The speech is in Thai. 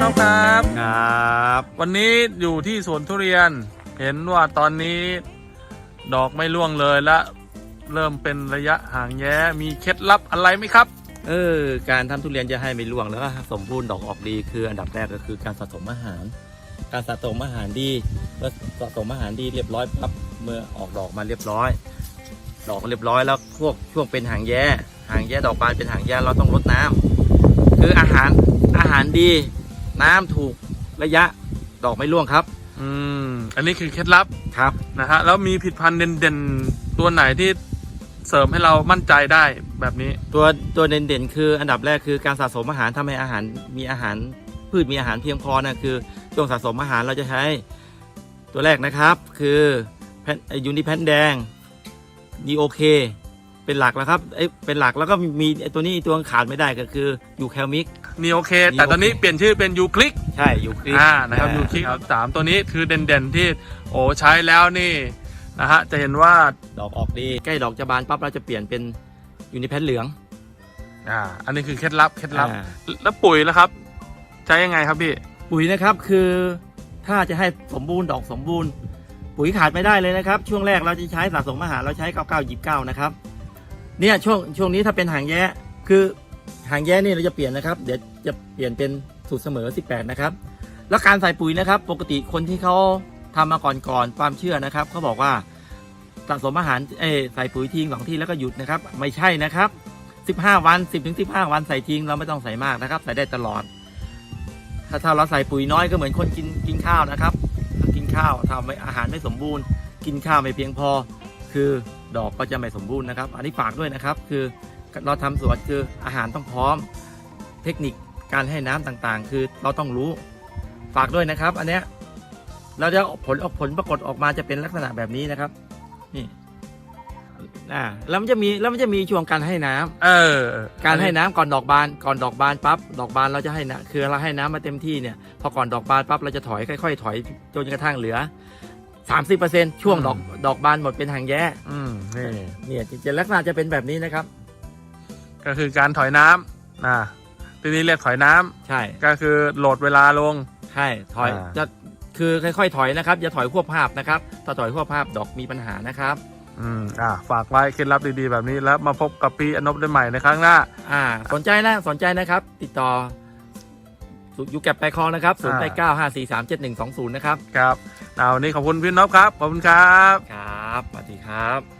น้องครับ ครับ วันนี้อยู่ที่สวนทุเรียน เห็นว่าตอนนี้ดอกไม่ร่วงเลยและเริ่มเป็นระยะห่างแย้มีเคล็ดลับอะไรไหมครับ เออ การทำทุเรียนจะให้ไม่ร่วงแล้วก็สมบูรณ์ดอกออกดีคืออันดับแรกก็คือการสะสมอาหาร การสะสมอาหารดีเมื่อสะสมอาหารดีเรียบร้อยปั๊บเมื่อออกดอกมาเรียบร้อย ดอกเรียบร้อยแล้วพวกช่วงเป็นหางแย่หางแย่ดอกบานเป็นหางแย่เราต้องลดน้ำคืออาหารอาหารดี น้ำถูกระยะดอกไม่ร่วงครับ อืม อันนี้คือเคล็ดลับครับ นะฮะ แล้วมีผลิดพันธุ์เด่นๆ ตัวไหนที่เสริมให้เรามั่นใจได้แบบนี้ ตัวตัวเด่นๆ คืออันดับแรกคือการสะสมอาหารทำให้อาหารมีอาหารพืชมีอาหารเพียงพอนะคือช่วงสะสมอาหารเราจะใช้ตัวแรกนะครับ คือแพนยูนิแพนแดงดีโอเค เป็นหลักแล้วครับเอ้ยเป็นหลักแล้วก็มีมีไอ้ตัวนี้ตัวขาดไม่ได้ก็คือยูแคลมิก นี่โอเค แต่ตอนนี้เปลี่ยนชื่อเป็นยูคลิกใช่ยูคลิกอ่านะครับยูคลิกสามตัวนี้คือเด่นๆที่โอ้ใช้แล้วนี่นะฮะจะเห็นว่าดอกออกดีใกล้ดอกจะบานปั๊บเราจะเปลี่ยนเป็นยูนิแพนเหลืองอ่าอันนี้คือเคล็ดลับเคล็ดลับอ่าแล้วปุ๋ยแล้วครับ ใช้ยังไงครับพี่ปุ๋ยนะครับคือถ้าจะให้สมบูรณ์ดอกสมบูรณ์ ปุ๋ยขาดไม่ได้เลยนะครับ ช่วงแรกเราจะใช้สะสมอาหารเราใช้ 99 29 นะครับ เนี่ยช่วงช่วงนี้ถ้าเป็นหางแย้คือหางแย้นี่เราจะเปลี่ยนนะครับ เดี๋ยวจะเปลี่ยนเป็นสูตรเสมอ 18 นะครับ แล้วการใส่ปุ๋ยนะครับ ปกติคนที่เขาทำมาก่อนก่อนความเชื่อนะครับเขาบอกว่าสะสมอาหารเอใส่ปุ๋ยทิ้งสองที่แล้วก็หยุดนะครับ ไม่ใช่นะครับ 15 วัน 10ถึง15 วันใส่ทิ้งเราไม่ต้องใส่มากนะครับ ใส่ได้ตลอด ถ้าถ้าเราใส่ปุ๋ยน้อยก็เหมือนคนกินกินข้าวนะครับ กินข้าวทำอาหารไม่สมบูรณ์ กินข้าวไม่เพียงพอ คือ ดอกก็จะไม่สมบูรณ์นะครับ อันนี้ฝากด้วยนะครับ คือเราทำสวนคืออาหารต้องพร้อม เทคนิคการให้น้ำต่างๆ คือเราต้องรู้ฝากด้วยนะครับ อันเนี้ยเราจะผลออกผลปรากฏออกมาจะเป็นลักษณะแบบนี้นะครับ นี่อ่าแล้วมันจะมีแล้วมันจะมีช่วงการให้น้ำเออ การให้น้ำก่อนดอกบาน ก่อนดอกบานปั๊บดอกบานเราจะให้นะคือเราให้น้ำมาเต็มที่เนี่ยพอก่อนดอกบานปั๊บเราจะถอยค่อยๆถอยจนกระทั่งเหลือ 30%ช่วงดอกดอกบานหมดเป็นหางแย้อืมนี่เนี่ยจะลักษณะจะเป็นแบบนี้นะครับ ก็คือการถอยน้ำนะทีนี้เรียกถอยน้ำใช่ก็คือโหลดเวลาลง ใช่ถอยอ่า จะคือค่อยๆถอยนะครับอย่าถอยควบภาพนะครับ ถ้าถอยควบภาพดอกมีปัญหานะครับ อืมอ่าฝากไว้เคล็ดลับดีๆแบบนี้แล้วมาพบกับปีอนบได้ใหม่ในครั้งหน้า อ่า สนใจนะสนใจนะครับ ติดต่อ อยู่แก็บไปคลองนะครับ0 8 9 5 4 3 7 1 2 0นะครับ ครับเอาวันนี้ขอบคุณพี่นบครับ ขอบคุณครับ ครับสวัสดีครับ